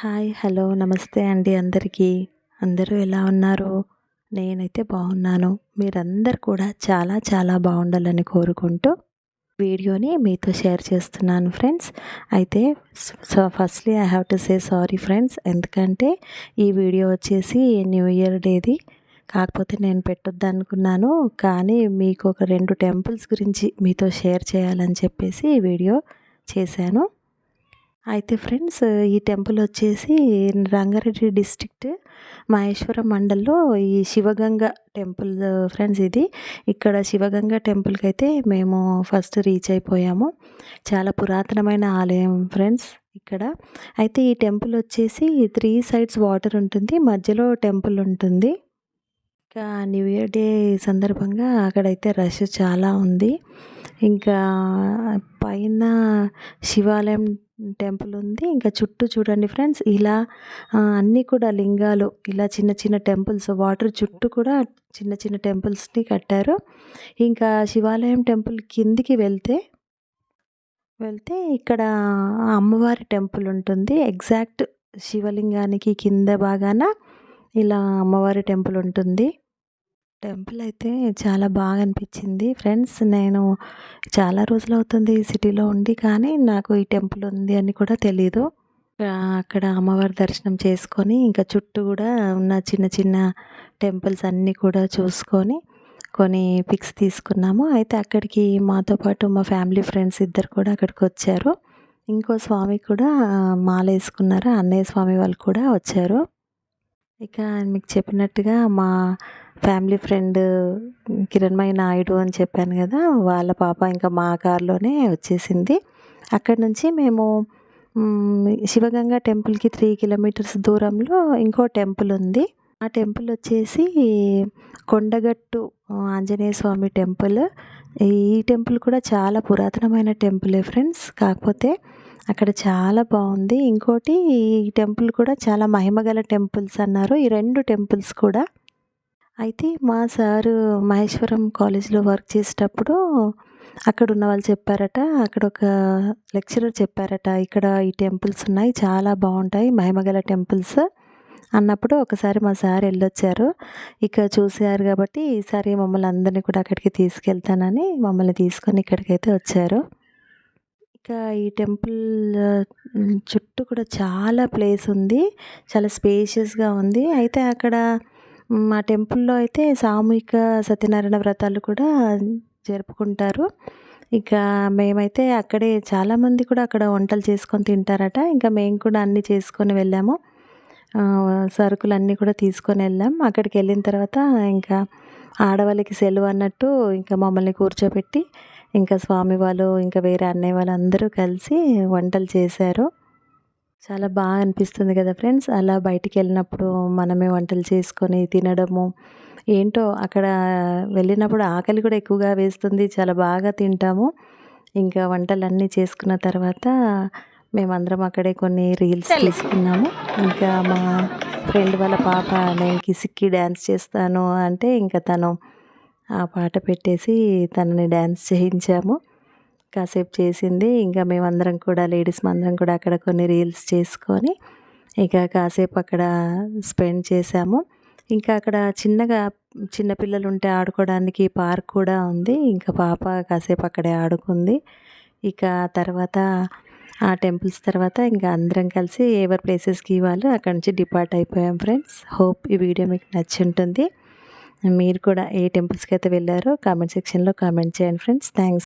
Hi hello నమస్తే అండి అందరికీ. అందరూ ఎలా ఉన్నారు? నేనైతే బాగున్నాను. మీరందరు కూడా చాలా చాలా బాగుండాలని కోరుకుంటూ వీడియోని మీతో షేర్ చేస్తున్నాను ఫ్రెండ్స్. అయితే so firstly I have to say sorry friends. ఎందుకంటే ఈ వీడియో వచ్చేసి న్యూ ఇయర్ డేది. కాకపోతే నేను పెట్టొద్దు అనుకున్నాను కానీ మీకు ఒక రెండు టెంపుల్స్ గురించి మీతో షేర్ చేయాలని చెప్పేసి ఈ వీడియో చేశాను. అయితే ఫ్రెండ్స్ ఈ టెంపుల్ వచ్చేసి రంగారెడ్డి డిస్ట్రిక్ట్ మహేశ్వరం మండల్లో ఈ శివగంగ టెంపుల్ ఫ్రెండ్స్ ఇది. ఇక్కడ శివగంగ టెంపుల్కి అయితే మేము ఫస్ట్ రీచ్ అయిపోయాము. చాలా పురాతనమైన ఆలయం ఫ్రెండ్స్ ఇక్కడ. అయితే ఈ టెంపుల్ వచ్చేసి త్రీ సైడ్స్ వాటర్ ఉంటుంది మధ్యలో టెంపుల్ ఉంటుంది. ఇంకా న్యూ ఇయర్ డే సందర్భంగా అక్కడైతే రష్ చాలా ఉంది. ఇంకా పైన శివాలయం టెంపుల్ ఉంది. ఇంకా చుట్టూ చూడండి ఫ్రెండ్స్ ఇలా అన్నీ కూడా లింగాలు ఇలా చిన్న చిన్న టెంపుల్స్ వాటర్ చుట్టూ కూడా చిన్న చిన్న టెంపుల్స్ని కట్టారు. ఇంకా శివాలయం టెంపుల్ కిందికి వెళ్తే వెళ్తే ఇక్కడ అమ్మవారి టెంపుల్ ఉంటుంది. ఎగ్జాక్ట్ శివలింగానికి కింద బాగాన ఇలా అమ్మవారి టెంపుల్ ఉంటుంది. టెంపుల్ అయితే చాలా బాగా అనిపించింది. ఫ్రెండ్స్ నేను చాలా రోజులు అవుతుంది సిటీలో ఉండి కానీ నాకు ఈ టెంపుల్ ఉంది అని కూడా తెలీదు. అక్కడ అమ్మవారి దర్శనం చేసుకొని ఇంకా చుట్టూ కూడా ఉన్న చిన్న చిన్న టెంపుల్స్ అన్నీ కూడా చూసుకొని కొన్ని పిక్స్ తీసుకున్నాము. అయితే అక్కడికి మాతో పాటు మా ఫ్యామిలీ ఫ్రెండ్స్ ఇద్దరు కూడా అక్కడికి వచ్చారు. ఇంకో స్వామి కూడా మాల వేసుకున్నారు అన్నయ్య స్వామి వాళ్ళు కూడా వచ్చారు. ఇక మీకు చెప్పినట్టుగా మా ఫ్యామిలీ ఫ్రెండ్ కిరణ్మయి నాయుడు అని చెప్పాను కదా వాళ్ళ పాప ఇంకా మా కారులోనే వచ్చేసింది. అక్కడి నుంచి మేము శివగంగా టెంపుల్కి త్రీ కిలోమీటర్స్ దూరంలో ఇంకో టెంపుల్ ఉంది. ఆ టెంపుల్ వచ్చేసి కొండగట్టు ఆంజనేయ స్వామి టెంపుల్. ఈ టెంపుల్ కూడా చాలా పురాతనమైన టెంపులే ఫ్రెండ్స్. కాకపోతే అక్కడ చాలా బాగుంది. ఇంకోటి ఈ టెంపుల్ కూడా చాలా మహిమగల టెంపుల్స్ అన్నారు. ఈ రెండు టెంపుల్స్ కూడా అయితే మా సారు మహేశ్వరం కాలేజ్లో వర్క్ చేసేటప్పుడు అక్కడ ఉన్న వాళ్ళు చెప్పారట. అక్కడ ఒక లెక్చరర్ చెప్పారట. ఇక్కడ ఈ టెంపుల్స్ ఉన్నాయి చాలా బాగుంటాయి మహిమగల టెంపుల్స్ అన్నప్పుడు ఒకసారి మా సార్ వెళ్ళొచ్చారు. ఇక చూసారు కాబట్టి ఈసారి మమ్మల్ని అందరినీ కూడా అక్కడికి తీసుకెళ్తానని మమ్మల్ని తీసుకొని ఇక్కడికైతే వచ్చారు. ఇక ఈ టెంపుల్ చుట్టూ కూడా చాలా ప్లేస్ ఉంది చాలా స్పేషియస్గా ఉంది. అయితే అక్కడ మా టెంపుల్లో అయితే సామూహిక సత్యనారాయణ వ్రతాలు కూడా జరుపుకుంటారు. ఇక మేమైతే అక్కడే చాలామంది కూడా అక్కడ వంటలు చేసుకొని తింటారట. ఇంకా మేము కూడా అన్నీ చేసుకొని వెళ్ళాము. సరుకులు అన్నీ కూడా తీసుకొని వెళ్ళాం. అక్కడికి వెళ్ళిన తర్వాత ఇంకా ఆడవాళ్ళకి సెలవు అన్నట్టు ఇంకా మమ్మల్ని కూర్చోబెట్టి ఇంకా స్వామి వాళ్ళు ఇంకా వేరే అన్నయ్య వాళ్ళు అందరూ కలిసి వంటలు చేశారు. చాలా బాగా అనిపిస్తుంది కదా ఫ్రెండ్స్. అలా బయటికి వెళ్ళినప్పుడు మనమే వంటలు చేసుకొని తినడము. ఏంటో అక్కడ వెళ్ళినప్పుడు ఆకలి కూడా ఎక్కువగా వేస్తుంది. చాలా బాగా తింటాము. ఇంకా వంటలన్నీ చేసుకున్న తర్వాత మేమందరం అక్కడే కొన్ని రీల్స్ తీసుకున్నాము. ఇంకా మా ఫ్రెండ్ వాళ్ళ పాప నేను కిసిక్కి డ్యాన్స్ చేస్తాను అంటే ఇంకా తను ఆ పాట పెట్టేసి తనని డ్యాన్స్ చేయించాము. కాసేపు చేసింది. ఇంకా మేమందరం కూడా లేడీస్ అందరం కూడా అక్కడ కొన్ని రీల్స్ చేసుకొని ఇక కాసేపు అక్కడ స్పెండ్ చేసాము. ఇంకా అక్కడ చిన్నగా చిన్నపిల్లలు ఉంటే ఆడుకోవడానికి పార్క్ కూడా ఉంది. ఇంకా పాప కాసేపు అక్కడే ఆడుకుంది. ఇక తర్వాత ఆ టెంపుల్స్ తర్వాత ఇంకా అందరం కలిసి ఎవరి ప్లేసెస్కి ఇవ్వాలి అక్కడ నుంచి డిపార్ట్ అయిపోయాం ఫ్రెండ్స్. హోప్ ఈ వీడియో మీకు నచ్చి ఉంటుంది మీరు కూడా ఏ టెంపుల్స్కి అయితే వెళ్ళారో కామెంట్ సెక్షన్లో కామెంట్ చేయండి ఫ్రెండ్స్. థ్యాంక్స్